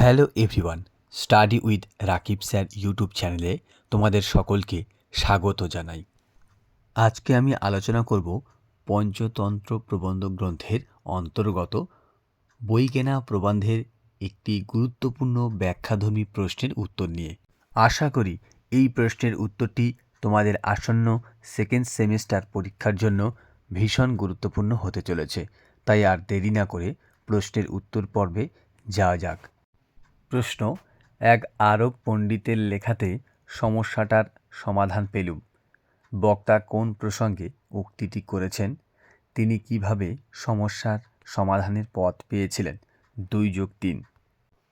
Hello everyone, study with Rakib sir YouTube চ্যানেলে তোমাদের সকলকে স্বাগত জানাই। আজকে আমি আলোচনা করব পঞ্চতন্ত্র প্রবন্ধ গ্রন্থের অন্তর্গত বই কেনা প্রবন্ধের একটি গুরুত্বপূর্ণ ব্যাখ্যাধর্মী প্রশ্নের উত্তর নিয়ে। আশা করি এই প্রশ্নের উত্তরটি তোমাদের আসন্ন সেকেন্ড সেমিস্টার পরীক্ষার জন্য ভীষণ গুরুত্বপূর্ণ হতে চলেছে। তাই আর দেরি না করে প্রশ্নের উত্তর পর্বে যাওয়া যাক। প্রশ্ন, এক আরব পণ্ডিতের লেখাতে সমস্যাটার সমাধান পেলুম। বক্তা কোন প্রসঙ্গে উক্তিটি করেছেন? তিনি কীভাবে সমস্যার সমাধানের পথ পেয়েছিলেন? দুই যোগ তিন।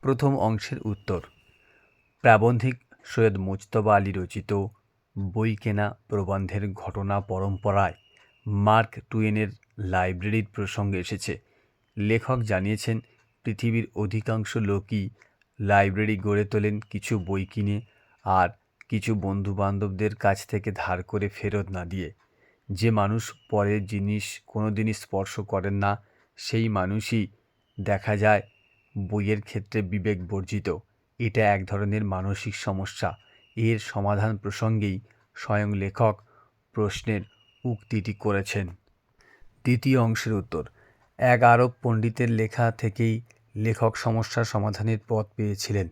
প্রথম অংশের উত্তর। প্রাবন্ধিক সৈয়দ মুজতবা আলী রচিত বই কেনা প্রবন্ধের ঘটনা পরম্পরায় মার্ক টুয়েনের লাইব্রেরির প্রসঙ্গে এসেছে। লেখক জানিয়েছেন, পৃথিবীর অধিকাংশ লোকই লাইব্রেরি গড়ে তোলেন কিছু বই কিনে আর কিছু বন্ধুবান্ধবদের কাছ থেকে ধার করে ফেরত না দিয়ে। যে মানুষ পরের জিনিস কোনো দিনই স্পর্শ করেন না, সেই মানুষই, দেখা যায়, বইয়ের ক্ষেত্রে বিবেক বর্জিত। এটা এক ধরনের মানসিক সমস্যা। এর সমাধান প্রসঙ্গেই স্বয়ং লেখক প্রশ্নের উক্তিটি করেছেন। দ্বিতীয় অংশের উত্তর। এক আরব পণ্ডিতের লেখা থেকেই লেখক সমস্যার সমাধানের পথ পেয়েছিলেন।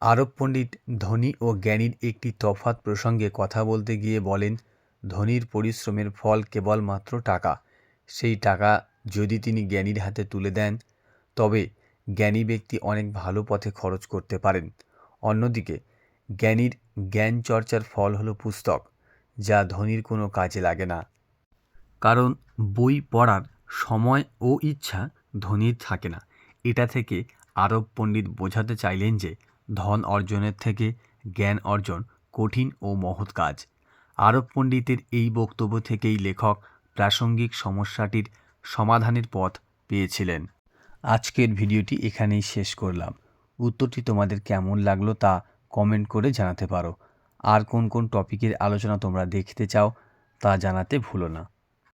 আরব পণ্ডিত ধনী ও জ্ঞানীর একটি তফাৎ প্রসঙ্গে কথা বলতে গিয়ে বলেন, ধনীর পরিশ্রমের ফল কেবলমাত্র টাকা। সেই টাকা যদি তিনি জ্ঞানীর হাতে তুলে দেন, তবে জ্ঞানী ব্যক্তি অনেক ভালো পথে খরচ করতে পারেন। অন্যদিকে, জ্ঞানীর জ্ঞান চর্চার ফল হলো পুস্তক, যা ধনীর কোনো কাজে লাগে না। কারণ বই পড়ার সময় ও ইচ্ছা ধনীর থাকে না। এটা থেকে আরব পণ্ডিত বোঝাতে চাইলেন যে ধন অর্জনের থেকে জ্ঞান অর্জন কঠিন ও মহৎ কাজ। আরব পণ্ডিতের এই বক্তব্য থেকেই লেখক প্রাসঙ্গিক সমস্যাটির সমাধানের পথ পেয়েছিলেন। আজকের ভিডিওটি এখানেই শেষ করলাম। উত্তরটি তোমাদের কেমন লাগল তা কমেন্ট করে জানাতে পারো। আর কোন কোন টপিকের আলোচনা তোমরা দেখতে চাও তা জানাতে ভুলো না।